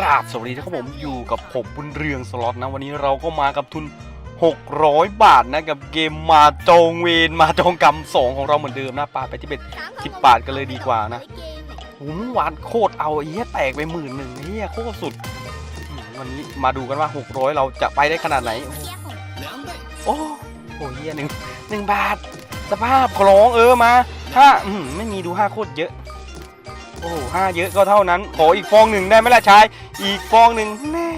ราบสวัสดีนะครับผมอยู่กับผมบุญเรืองสล็อตนะ วันนี้เราก็มากับทุน 600 บาทนะกับเกมมาจองเวนมาจองกรรมสองของเราเหมือนเดิมนะปาไปที่เป็น10บบาทกันเลยดีกว่านะหูเมื่อวานโคตรเอาไอ้เหี้ยแตกไปหมื่นหนึ่งเหี้ยโคตรสุด วันนี้มาดูกันว่า 600 เราจะไปได้ขนาดไหน โอ้โหเหี้ยหนึ่งหนึ่งบาท สภาพขอร้องเออมาห้าไม่มีดูห้าโคตรเยอะ อ้โหห้าเยอะก็เท่านั้นขออีกฟองหนึ่งได้ไหมล่ะชาย อีกฟองหนึ่งแน่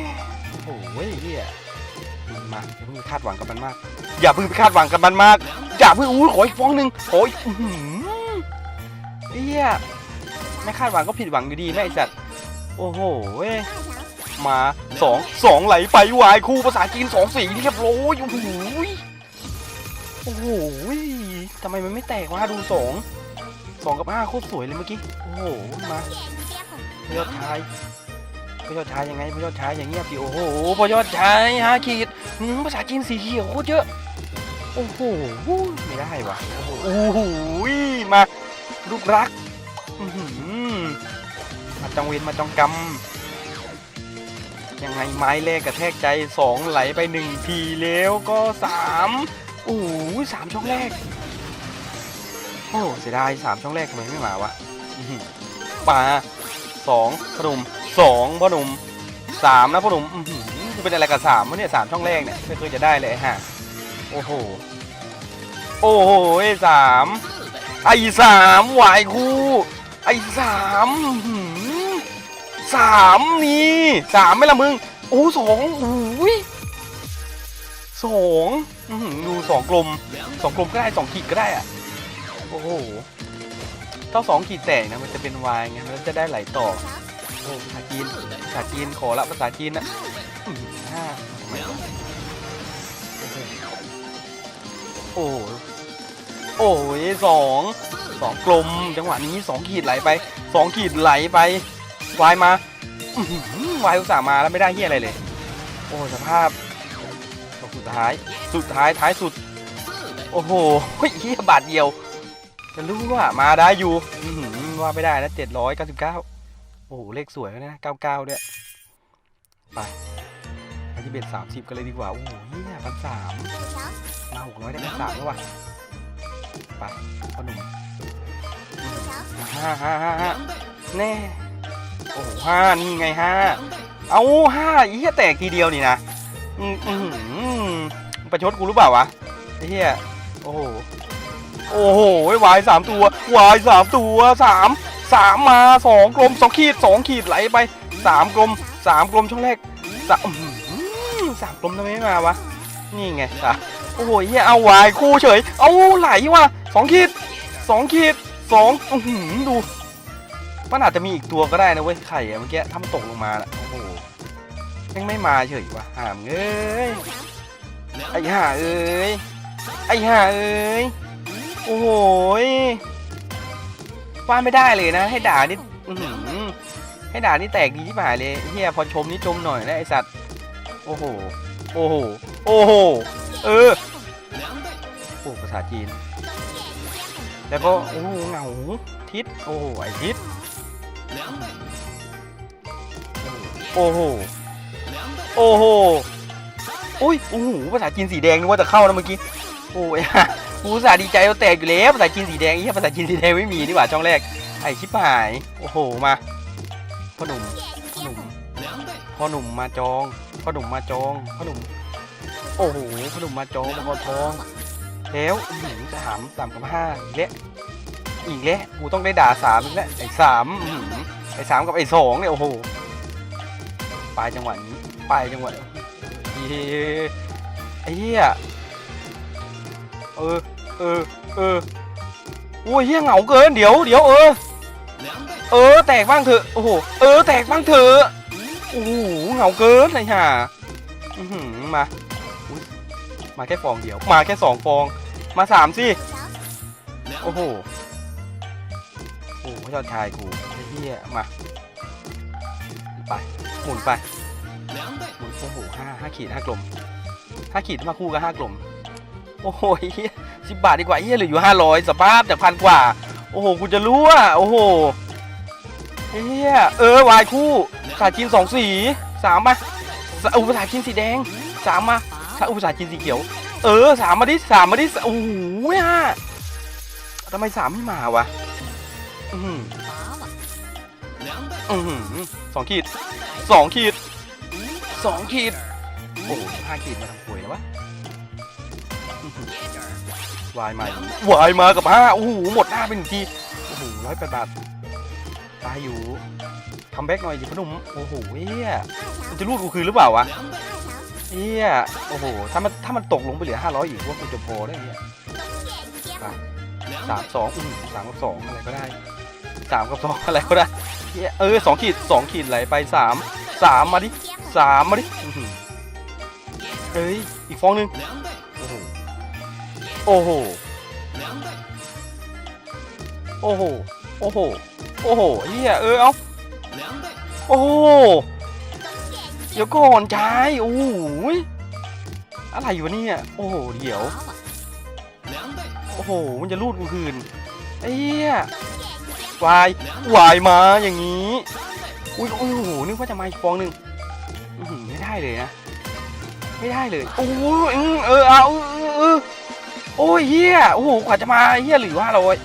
โอ้โหเฮียมาอย่าเพิ่งคาดหวังกับมันมาก อย่าเพิ่งไปคาดหวังกับมันมาก อย่าเพิ่งอู้ขออีกฟองหนึ่งขออีกอื้อหือเฮียไม่คาดหวังก็ผิดหวังอยู่ดีแม่ไอ้สัตว์โอ้โหเว้ยมาสองสองไหลไปวายคู่ภาษาจีนสองสีเรียบร้อยโอ้โหโอ้โหทำไมมันไม่แตกวะดูสอง สองกับห้าโคตรสวยเลยเมื่อกี้ โอ้โห มาพยอดชายพยอดชายยังไงพยอดชายอย่างเงี้ยสิโอ้โหพยอดชายฮะขีดภาษาจีนสีเขียวโคตรเยอะ โอ้โห ไม่ได้วะโอ้โห มาลูกรักมาจองเวนมาจองกำยังไงไม้แรกกระแทกใจสองไหลไปหนึ่งทีแล้วก็สามโอ้โหสามช่องแรก อ้เสียดายสามช่องแรกทำไมไม่มาวะอื้อหือมาสองพ่อหนุ่มสองพ่อหนุ่มสามนะพ่อหนุ่มเป็นอะไรกับสามวะเนี่ยสามช่องแรกเนี่ยไม่เคยจะได้เลยฮะโอ้โหโอ้โหไอ้สามไอ้สามหวายคู่ไอ้สามสามนี่สามไม่ละมึงโอ้สองโอ้ยสองดูสองกลมสองกลมก็ได้สองขีดก็ได้อะ โอ้โหถ้าสองขีดแตกนะมันจะเป็นวายไงมันจะได้ไหลต่อโอ้ภาษาจีนภาษาจีนขอละภาษาจีนนะห้าโอ้โหโอ้ยสองสองกลมจังหวะนี้สองขีดไหลไปสองขีดไหลไปวายมาวายอุตส่าห์มาแล้วไม่ได้เฮียอะไรเลย โอ้สภาพสุดท้าย สุดท้ายท้ายสุด โอ้โหเฮียบาทเดียว จะรู้ว่ามาได้อยู่ว่าไม่ได้นะเจ็ดร้อยเก้าสิบเก้าโอ้โห เลขสวยนะเก้าเก้าเนี่ยไปไปที่เบ็ดสามสิบกันเลยดีกว่า โอ้โหเฮียพันสามมาหกร้อยได้พันสามแล้วว่ะไปพ่อหนุ่มห้าห้าห้าห้าแน่โอ้ห้านี่ไงห้าเอาห้าเหี้ยแตกทีเดียวนี่นะอืมประชดกูรือเปล่าวะเหี้ยโอ้โห โอ้โหวายสามตัววายสามตัวสามสามมาสองกลมสองขีดสองขีดไหลไปสามกลมสามกลมช่องแรกสามสามกลมทำไมไม่มาวะ นี่ไงอะโอ้โหเฮียเอาวายคู่เฉย เอาไหลว่ะสองขีดสองขีดสองอื้อหือดูมันอาจจะมีอีกตัวก็ได้นะเว้ยไข่เมื่อกี้ถ้ามตกลงมาน่ะโอ้โหยังไม่มาเฉยวะหามเอ้ยไอ้ห่าเอ้ยไอ้ห่าเอ้ย โอ้โหว่าไม่ได้เลยนะ ให้ด่านี่ให้ด่านี่แตกดีที่หายเลยเฮียพอชมนี่ชมหน่อยนะไอสัตว์ โอ้โห โอ้โห โอ้โห เออ โอ้ภาษาจีน แล้วก็ โอ้โหเหงาทิศโอ้โห ไอทิศโอ้โห โอ้โห อุ้ยโอ้โหภาษาจีนสีแดงนึกว่าจะเข้านะเมื่อกี้โอ้ยกูอุตสาดีใจเราแตกอยู่แล้วภาษาจีนสีแดงไอ้เหี้ยภาษาจีนสีแดงไม่มีนี่หว่าช่องแรกไอ้ชิบหายโอ้โหมาพ่อหนุ่มพ่อหนุ่มพ่อหนุ่มมาจองพ่อหนุ่มมาจองพ่อหนุ่มโอ้โหพ่อหนุ่มมาจองมังกรทองแล้วอื้อหือสามสามกับห้าอีกแล้วอีกแล้วกูต้องได้ด่าสามอีกแล้วไอ้สามไอ้สามกับไอ้สองเนี่ยโอ้โหปลายจังหวะนี้ปลายจังหวะ เฮ้ยไอ้เหี้ยเออเออเออโอ้ยเฮี้ยเหงาเกินเดี๋ยวเดี๋ยวเออเออแตกบ้างเถอะโอ้โหเออแตกบ้างเถอะโอ้โหเหงาเกินเลยห่าอือหือมามาแค่ฟองเดียว มาแค่สองฟอง มาสามสิโอ้โหโอ้โหยอดชายกูเฮียมา ไป หมุนไป โอ้ห้าห้าขีดห้ากลมห้าขีดมาคู่กับห้ากลม โอ้โหสิบบาทดีกว่าเฮียเหลืออยู่ห้าร้อยสภาพจากพันกว่า โอ้โหกูจะรู้อะโอ้โหเฮียเออวายคู่ภาษาจีนสองสีสามมาสอุปสาหจีนสีแดงสามมาสอุปสาหจีนสีเขียว เออสามมาดิสามมาดิโอ้โหอะทำไมสามไม่มาวะอือหืออือหือสองขีดสองขีด สองขีด โอ้โหห้าขีดมาทำป่วยแล้ววะอื้อหือวายมาวายมากับห้าโอ้โหหมดหน้าไปหนึ่งทีโอ้โหร้อยแปดบาทตายอยู่คัมแบ็กหน่อยดิพอหนุ่มโอ้โหเฮียมันจะรูดกูคืนหรือเปล่าวะเฮียโอ้โหถ้ามันถ้ามันตกลงไปเหลือ500อีกว่ามันจะพอได้เฮียสามสองอืมสามกับสองอะไรก็ได้สามกับสองอะไรก็ได้เฮียเออสองขีดสองขีดไหลไปสามสามมาดิ สามมาดิเฮ้ย อีกฟองหนึงโอ้โห โอ้โห โอ้โห โอ้โหเฮียเออเอาโอ้โหเดี๋ยวก่อนชายโอ้โหยอะไรวะเนี่ย โอ้โห เดี๋ยว โอ้โห มันจะรูดกูคืนไอ้เหี้ยวายวายมาอย่างนี้ อุ้ยโอ้โห นึกว่าจะมาอีกฟองหนึ่ง ไม่ได้เลยนะ ไม่ได้เลย โอ้โหเออเอาเออโอ้ยเฮียโอ้โหกว่าจะมาเฮียหลือห้าร้อย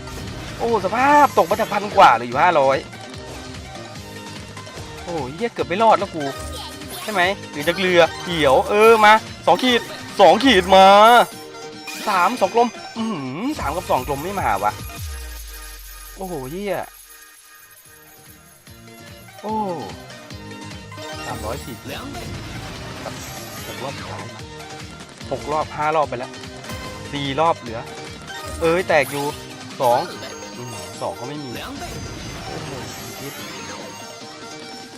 โอ้สภาพตกมาจากพันกว่าหลืออยู่ห้าร้อยโอ้เฮียเกือบไม่รอดแล้วกู ใช่ไหมหรือจะเกลือเขียว เออมาสองขีดสองขีดมาสามสองกลม อือหือสามกับสองกลมไม่มาวะโอ้โหเยี่ยโอ้ามร้อยสี่สิบหกรอบสุดท้ายมาหกรอบห้ารอบไปแล้วสี่รอบเหลือ เอ้ยแตกอยู่สองสองก็ไม่มี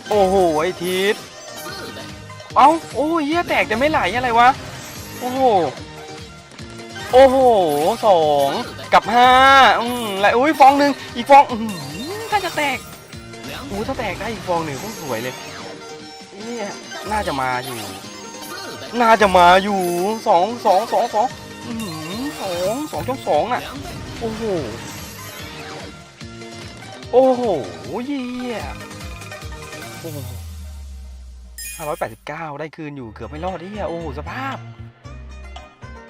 โอ้โหไอทิศเอ้าโอ้ยเหี้ยแตกจะไม่ไหลอะไรวะ โอ้โห โอ้โหสองกับห้าอืมแล้วอุ้ยฟองหนึ่งอีกฟอง อืมถ้าจะแตกอู้ถ้าแตกได้อีกฟองหนึ่งก็สวยเลย นี่น่าจะมาอยู่ น่าจะมาอยู่สองสองสองสองสองสองช่องสองน่ะ โอ้โห โอ้โหเยี่ยโอ้โห589ได้คืนอยู่เกือบไม่รอดเฮียโอ้โหสภาพ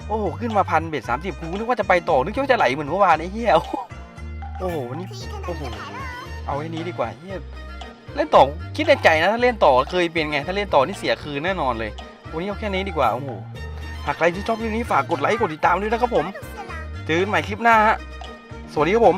โอ้โห ขึ้นมาพันเบ็ดสามสิบกูนึกว่าจะไปต่อ นึกว่าจะไหลเหมือนเมื่อวานไอ้เฮียโอ้โหโอ้โหวันนี้โอ้โห เอาไอ้นี้ดีกว่าเฮีย เล่นต่อคิดในใจนะถ้าเล่นต่อเคยเป็นไง ถ้าเล่นต่อนี่เสียคืนแน่นอนเลย วันนี้เอาแค่นี้ดีกว่าโอ้โหหากใครที่ชอบคลิปนี้ฝากกดไลค์กดติดตามด้วยนะครับผมเจอกันใหม่คลิปหน้าฮะสวัสดีครับผม